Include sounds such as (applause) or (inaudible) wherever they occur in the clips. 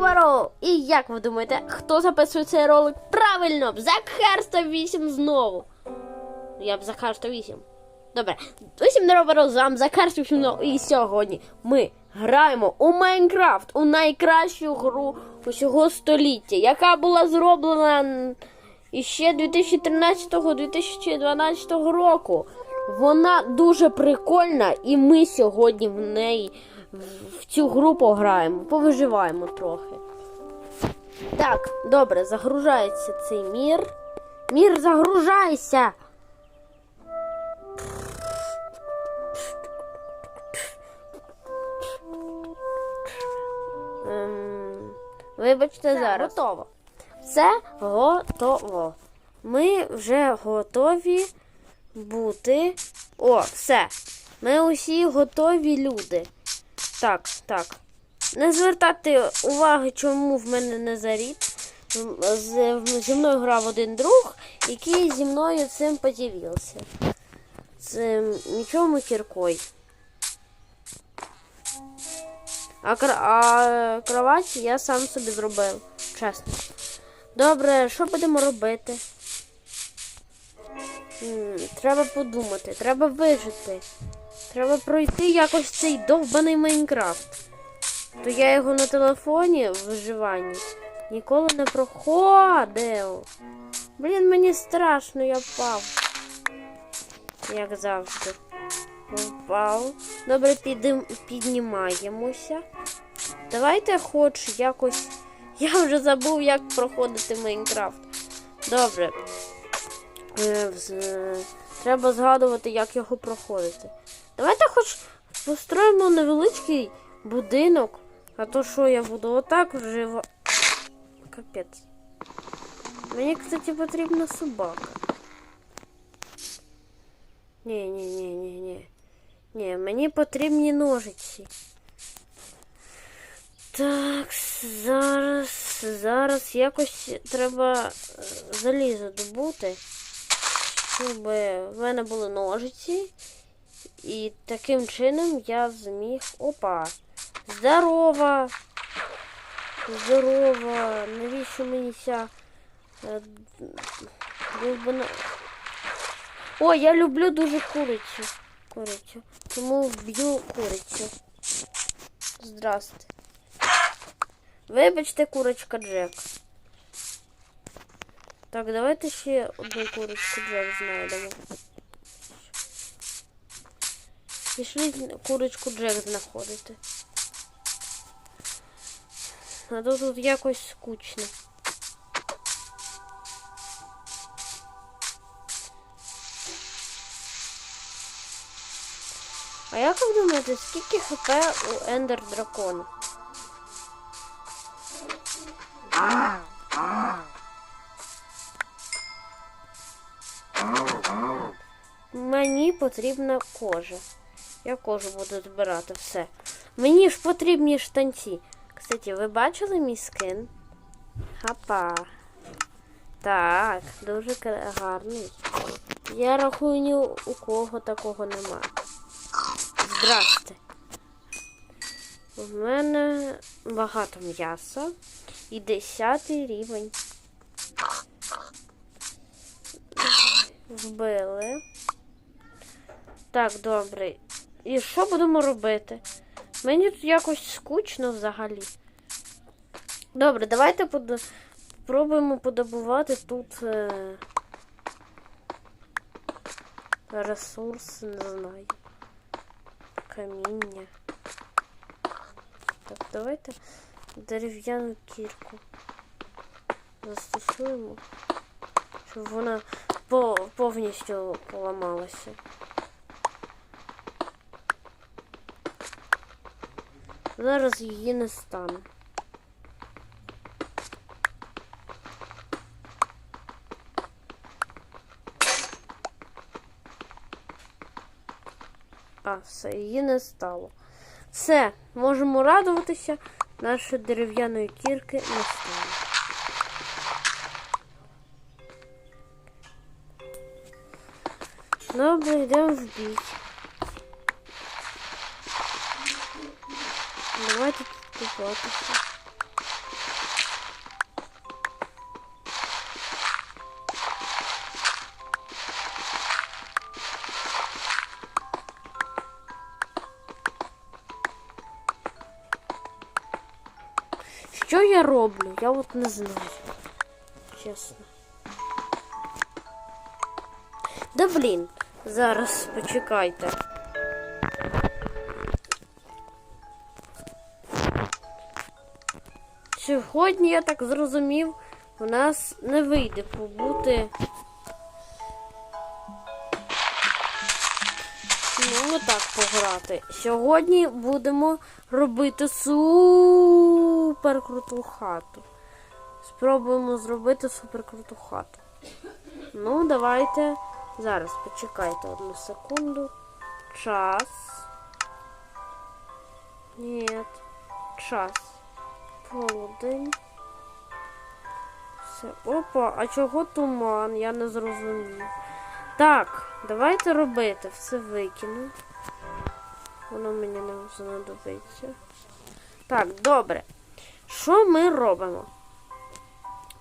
Варо! І як ви думаєте, хто записує цей ролик? Правильно, Захар 108 знову. Я б Захар 108. Добре, усім з вами Захар 108 і сьогодні ми граємо у Майнкрафт, у найкращу гру усього століття, яка була зроблена іще 2013-2012 року. Вона дуже прикольна, і ми сьогодні в неї в- цю гру пограємо, повиживаємо трохи. Так, добре, загружається цей мір. Мір, загружайся! Ем, вибачте, зараз. Готово. Все готово. Ми вже готові бути. О, все. Ми усі готові люди. Так, так. Не звертати уваги, чому в мене не зарід. Зі мною грав один друг, який зі мною цим поділився. Цим нічому кіркою. А, а кровать я сам собі зробив. Чесно. Добре, що будемо робити? М, Треба подумати, треба вижити. Треба пройти якось цей довбаний Майнкрафт. То я його на телефоні в виживанні ніколи не проходив. Блін, мені страшно, я впав. Як завжди. Впав. Добре, підем, піднімаємося. Давайте хоч якось. (laughs) Я вже забув, як проходити Майнкрафт. Добре. Е, Треба згадувати, як його проходити. Давайте хоч построїмо невеличкий будинок. А то що я буду отак вжива. Капець. Мені, кстати, потрібна собака. Ні, ні, ні, ні, ні. Ні, мені потрібні ножиці. Так, зараз, зараз якось треба е, залізо добути, щоб в мене були ножиці. І таким чином я зміг. Опа! Здорова! Здорова! Навіщо мені ця е, довбана... О, я люблю дуже курицю. Курицю. Тому вб'ю курицю. Здрасте. Вибачте, курочка Джек. Так, давайте ще одну курочку Джек знайдемо. Пішли курочку Джек знаходити. А то тут якось скучно. А як ви думаєте, скільки хп у Ендер дракона? Мені потрібна кожа. Я кожу буду збирати все. Мені ж потрібні штанці. Кстати, ви бачили мій скин? Хапа. Так, дуже гарний. Я рахую, ні у кого такого нема. Здрасте. У мене багато м'яса і 10 рівень. Вбили. Так, добре. І що будемо робити? Мені тут якось скучно взагалі. Добре, давайте под... спробуємо подобувати тут е... ресурс, не знаю. Каміння. Так, давайте дерев'яну кірку застосуємо, щоб вона по повністю поламалася. Зараз її не стане. А, все, її не стало. Все, можемо радуватися, нашої дерев'яної кірки не стало. Добре, йдемо в бій. записи. Що я роблю? Я вот не знаю. честно. Да блин! зараз почекайте. Сьогодні, я так зрозумів, у нас не вийде побути. Ну, так пограти. Сьогодні будемо робити супер круту хату. Спробуємо зробити супер круту хату. Ну, давайте. Зараз почекайте одну секунду. Час. Ні. Час. Полдень. Все. Опа, а чого туман? Я не зрозумів. Так, давайте робити. Все викину. Воно мені не знадобиться. Так, добре. Що ми робимо?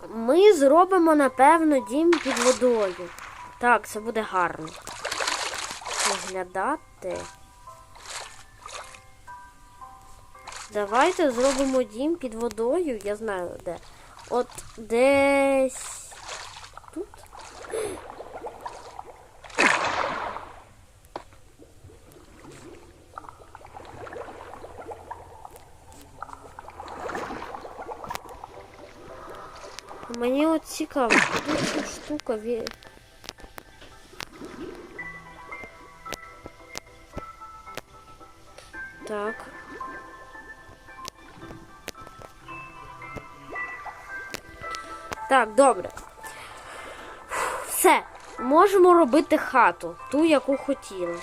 Ми зробимо, напевно, дім під водою. Так, це буде гарно. Виглядати. Давайте зробимо дім під водою. Я знаю де. От десь тут. Мені от цікаво, куди ця штука ві... Так. Так, добре. Все. Можемо робити хату, ту, яку хотіли.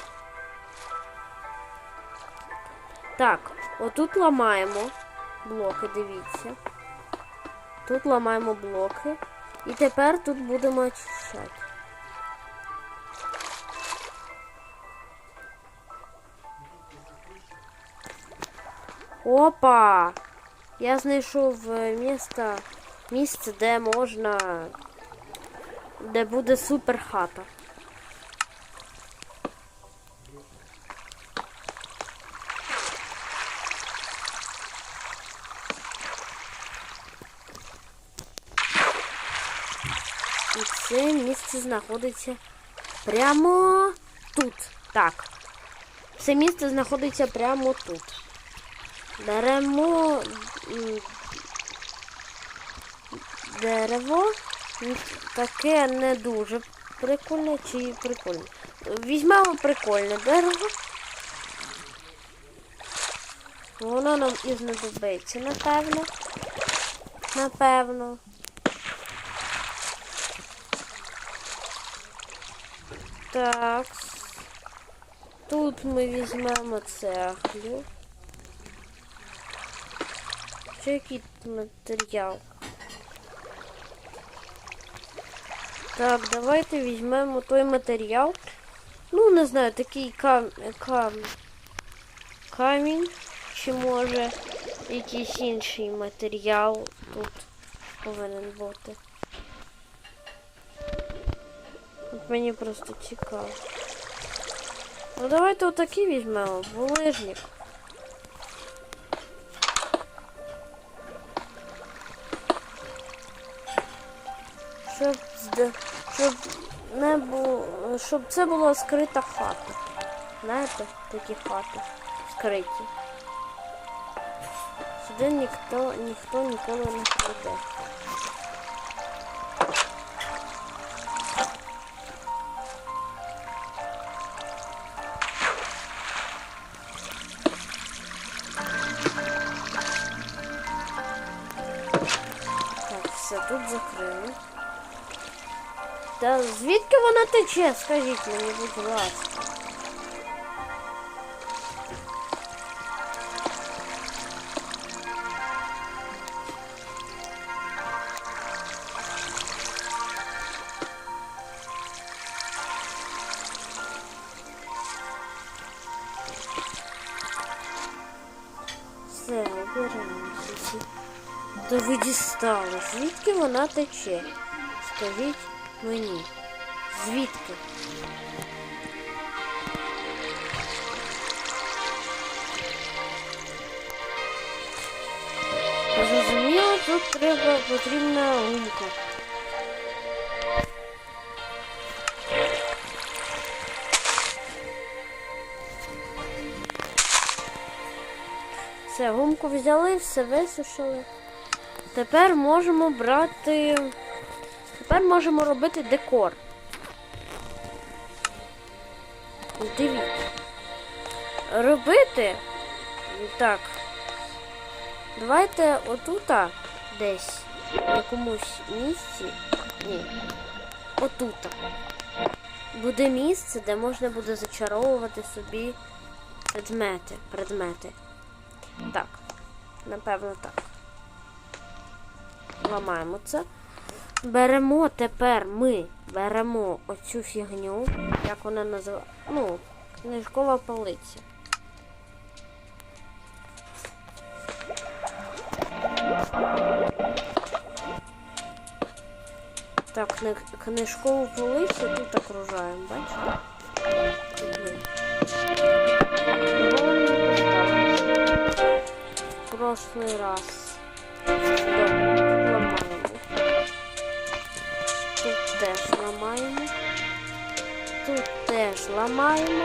Так, отут ламаємо блоки, дивіться. Тут ламаємо блоки. І тепер тут будемо очищати. Опа! Я знайшов е, місто, місце, де можна. де буде супер хата. І це місце знаходиться прямо тут. Так. Це місце знаходиться прямо тут. Беремо дерево. Таке не дуже прикольне чи прикольне. Візьмемо прикольне дерево. Воно нам і знадобиться, напевно. Напевно. Так. Тут ми візьмемо цеглю. Що який матеріал? Так, давайте візьмемо той матеріал. Ну, не знаю, такий кам... кам... камінь. Чи може якийсь інший матеріал тут повинен бути. От мені просто цікаво. Ну давайте отакий візьмемо, булижник. Щоб, щоб не було, щоб це була скрита хата. Знаєте, такі хати скриті. Сюди ніхто, ніхто ніколи не прийде. Та звідки вона тече? Скажіть мені, будь ласка. Все, обираємося. Та ви дістали. Звідки вона тече? Скажіть Мені. Звідки? Зрозуміло, тут треба потрібна гумка. Все, гумку взяли, все висушили. Тепер можемо брати. Тепер можемо робити декор. Дивіться. Робити. Так. Давайте отута десь в якомусь місці. Ні. Отута. Буде місце, де можна буде зачаровувати собі предмети. предмети. Так. Напевно, так. Ламаємо це. Беремо тепер ми беремо оцю фігню, як вона називається. Ну, книжкова полиця. Так, книжкову полицю тут окружаємо, бачите? Прошлий раз. Тут теж ламаємо.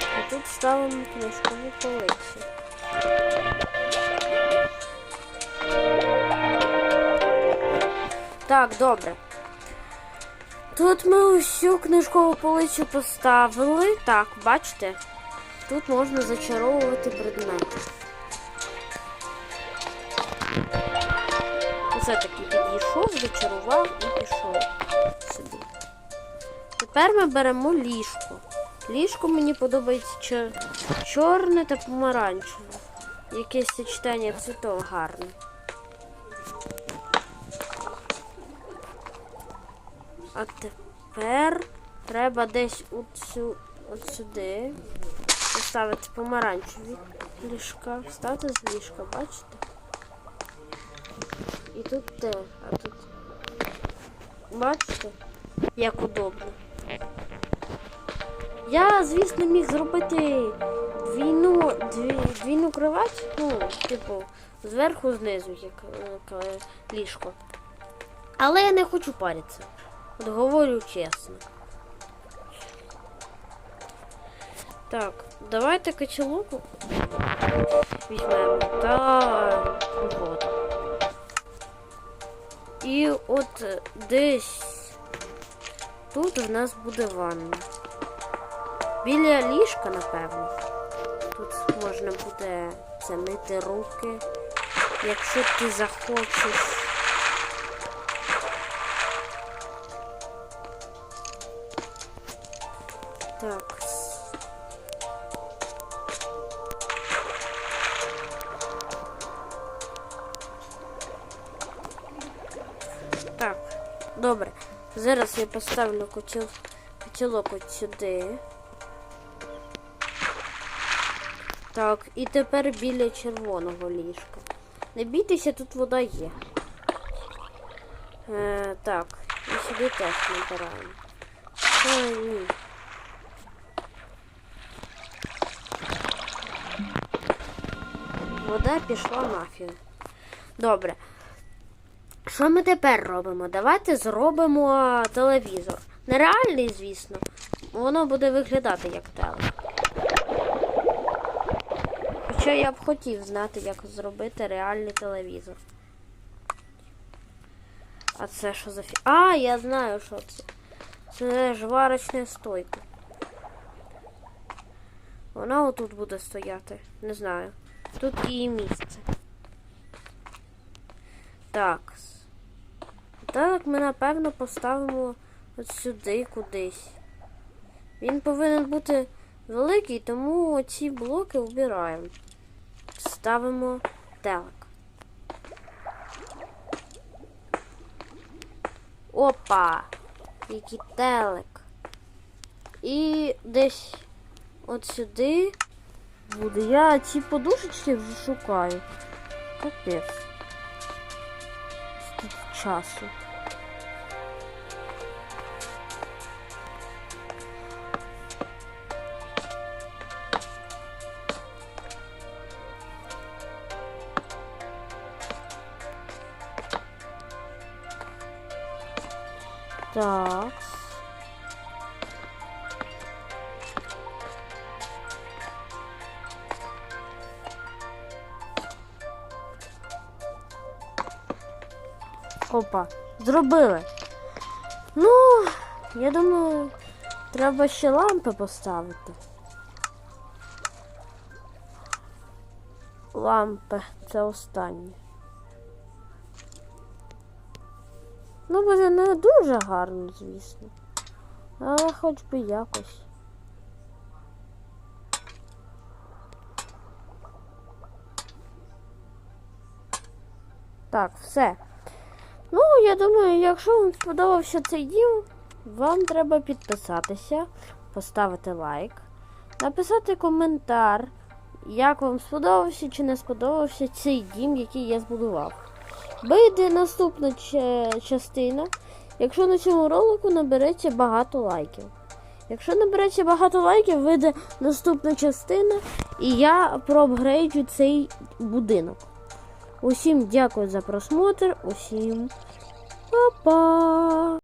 І тут ставимо книжкову полицю. Так, добре. Тут ми усю книжкову полицю поставили. Так, бачите? Тут можна зачаровувати предмети. Все-таки підійшов, зачарував і пішов. Тепер ми беремо ліжко. Ліжко мені подобається чор- чорне та помаранчеве. Якесь сочетання цвітов гарне. А тепер треба десь оцю, от сюди поставити помаранчеві ліжка. Ставте з ліжка, бачите? І тут те, а тут. Бачите, як удобно. Я, звісно, міг зробити двійну, дві, двійну кровать, ну, типу, зверху знизу, як е, к- ліжко. Але я не хочу паритися. От говорю чесно. Так, давайте качалуку візьмемо та воду. І от десь тут в нас буде ванна. Біля ліжка, напевно. Тут можна буде замити руки. Якщо ти захочеш. Так. Так, добре. Зараз я поставлю котел, котелок от сюди. Так, і тепер біля червоного ліжка. Не бійтеся, тут вода є. Е, так, і сюди теж набираємо. Ой, ні. Вода пішла нафіг. Добре. Що ми тепер робимо? Давайте зробимо телевізор. Нереальний, звісно. Воно буде виглядати як телек. Хоча я б хотів знати, як зробити реальний телевізор. А це що за фі... А, я знаю, що це. Це жварочна стойка. Вона отут буде стояти. Не знаю. Тут її місце. Так. Так, ми напевно поставимо от сюди кудись. Він повинен бути великий, тому ці блоки вбираємо. Ставимо телек. Опа! Який телек. І десь от сюди буде. Я ці подушечки вже шукаю. Капець часу. Так. Опа, зробили. Ну, я думаю, треба ще лампи поставити. Лампи, це останнє. Ну, буде не дуже гарно, звісно. Але хоч би якось. Так, все. Я думаю, якщо вам сподобався цей дім, вам треба підписатися, поставити лайк, написати коментар, як вам сподобався чи не сподобався цей дім, який я збудував. Вийде наступна частина, якщо на цьому ролику набереться багато лайків. Якщо набереться багато лайків, вийде наступна частина, і я проапгрейджу цей будинок. Усім дякую за просмотр, усім па-па!